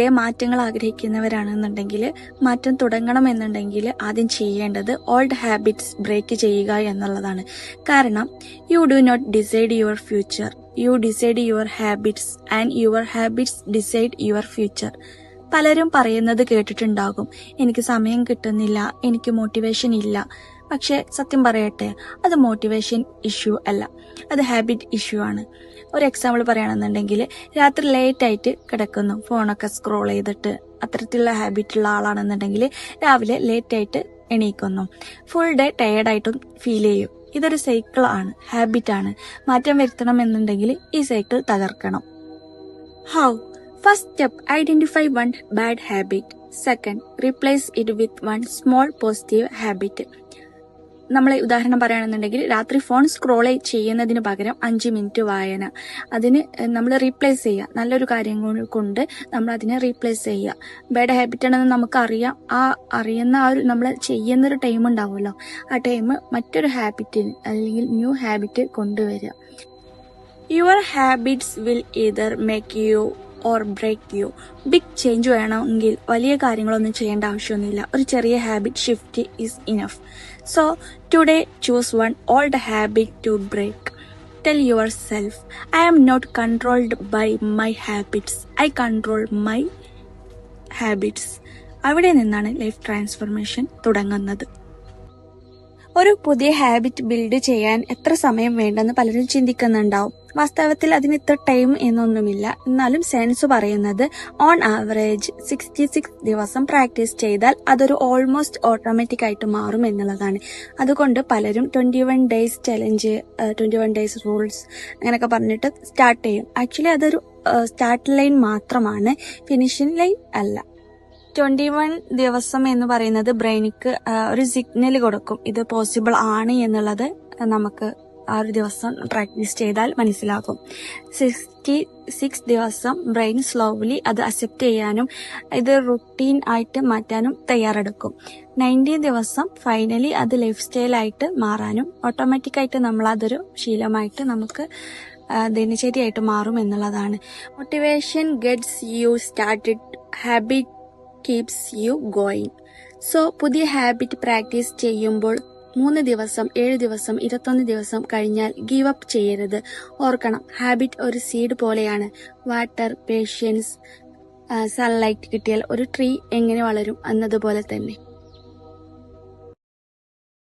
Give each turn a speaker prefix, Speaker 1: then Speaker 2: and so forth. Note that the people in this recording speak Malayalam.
Speaker 1: ലൈഫിലെ മാറ്റങ്ങൾ ആഗ്രഹിക്കുന്നവരാണെന്നുണ്ടെങ്കിൽ മാറ്റം തുടങ്ങണം എന്നുണ്ടെങ്കിൽ ആദ്യം ചെയ്യേണ്ടത് ഓൾഡ് ഹാബിറ്റ്സ് ബ്രേക്ക് ചെയ്യുക എന്നുള്ളതാണ്. കാരണം you do not decide your future you decide your habits and your habits decide your future പലരും പറയുന്നത് കേട്ടിട്ടുണ്ടാകും. എനിക്ക് സമയം കിട്ടുന്നില്ല എനിക്ക് മോട്ടിവേഷൻ ഇല്ല. പക്ഷെ സത്യം പറയട്ടെ അത് മോട്ടിവേഷൻ ഇഷ്യൂ അല്ല. അത് ഹാബിറ്റ് ഇഷ്യൂ ആണ്. ഒരു എക്സാമ്പിൾ പറയുകയാണെന്നുണ്ടെങ്കിൽ രാത്രി ലേറ്റ് ആയിട്ട് കിടക്കുന്നു. ഫോണൊക്കെ സ്ക്രോൾ ചെയ്തിട്ട് അത്തരത്തിലുള്ള ഹാബിറ്റ് ഉള്ള ആളാണെന്നുണ്ടെങ്കിൽ രാവിലെ ലേറ്റ് ആയിട്ട് എണീക്കുന്നു. ഫുൾ ഡേ ടയേർഡായിട്ടും ഫീൽ ചെയ്യും. ഇതൊരു സൈക്കിൾ ആണ് ഹാബിറ്റ് ആണ്. മാറ്റം വരുത്തണം എന്നുണ്ടെങ്കിൽ ഈ cycle തകർക്കണം. How first step identify one bad habit second replace it with one small positive habit നമ്മൾ ഉദാഹരണം പറയുകയാണെന്നുണ്ടെങ്കിൽ രാത്രി ഫോൺ സ്ക്രോൾ ചെയ്യുന്നതിന് പകരം അഞ്ച് മിനിറ്റ് വായന. അതിന് നമ്മൾ റീപ്ലേസ് ചെയ്യുക. നല്ലൊരു കാര്യം കൊണ്ട് നമ്മൾ അതിനെ റീപ്ലേസ് ചെയ്യുക. ബാഡ് ഹാബിറ്റ് ആണെന്ന് നമുക്കറിയാം. ആ അറിയുന്ന ആ ഒരു നമ്മൾ ചെയ്യുന്നൊരു ടൈം ഉണ്ടാവുമല്ലോ. ആ ടൈം മറ്റൊരു ഹാബിറ്റിന് അല്ലെങ്കിൽ ന്യൂ ഹാബിറ്റ് കൊണ്ടുവരിക. Your habits will either make you or break you big change വേണമെങ്കിൽ വലിയ കാര്യങ്ങളൊന്നും ചെയ്യേണ്ട ആവശ്യമൊന്നുമില്ല. ഒരു ചെറിയ habit shift is enough so today choose one old habit to break tell yourself I am not controlled by my habits I control my habits അവിടെ നിന്നാണ് ലൈഫ് ട്രാൻസ്ഫർമേഷൻ തുടങ്ങുന്നത്. ഒരു പുതിയ ഹാബിറ്റ് ബിൽഡ് ചെയ്യാൻ എത്ര സമയം വേണ്ടെന്ന് പലരും ചിന്തിക്കുന്നുണ്ടാവും. വാസ്തവത്തിൽ അതിന് ഇത്ര ടൈം എന്നൊന്നുമില്ല. എന്നാലും സയൻസ് പറയുന്നത് ഓൺ ആവറേജ് സിക്സ്റ്റി സിക്സ് ദിവസം പ്രാക്ടീസ് ചെയ്താൽ അതൊരു ഓൾമോസ്റ്റ് ഓട്ടോമാറ്റിക് ആയിട്ട് മാറും എന്നുള്ളതാണ്. അതുകൊണ്ട് പലരും twenty one days challenge twenty one days rules അങ്ങനെയൊക്കെ പറഞ്ഞിട്ട് സ്റ്റാർട്ട് ചെയ്യും. ആക്ച്വലി അതൊരു സ്റ്റാർട്ട് ലൈൻ മാത്രമാണ്. ഫിനിഷിംഗ് ലൈൻ അല്ല. ട്വന്റി വൺ ദിവസം എന്ന് പറയുന്നത് ബ്രെയിനിക്ക് ഒരു സിഗ്നൽ കൊടുക്കും. ഇത് പോസിബിൾ ആണ് എന്നുള്ളത് നമുക്ക് ആ ഒരു ദിവസം പ്രാക്ടീസ് ചെയ്താൽ മനസ്സിലാകും. സിക്സ്റ്റി സിക്സ് ദിവസം ബ്രെയിൻ സ്ലോലി അത് അക്സെപ്റ്റ് ചെയ്യാനും ഇത് റുട്ടീൻ ആയിട്ട് മാറ്റാനും തയ്യാറെടുക്കും. നയന്റി ദിവസം ഫൈനലി അത് ലൈഫ് സ്റ്റൈലായിട്ട് മാറാനും ഓട്ടോമാറ്റിക്കായിട്ട് നമ്മൾ അതൊരു ശീലമായിട്ട് നമുക്ക് ദിനചര്യയായിട്ട് മാറും എന്നുള്ളതാണ്. Motivation gets you started habit keeps you going so പുതിയ ഹാബിറ്റ് പ്രാക്ടീസ് ചെയ്യുമ്പോൾ മൂന്ന് ദിവസം ഏഴ് ദിവസം ഇരുപത്തൊന്ന് ദിവസം കഴിഞ്ഞാൽ ഗീവ് അപ്പ് ചെയ്യരുത്. ഓർക്കണം ഹാബിറ്റ് ഒരു സീഡ് പോലെയാണ്. വാട്ടർ പേഷ്യൻസ് സൺലൈറ്റ് കിട്ടിയാൽ ഒരു ട്രീ എങ്ങനെ വളരും എന്നതുപോലെ തന്നെ.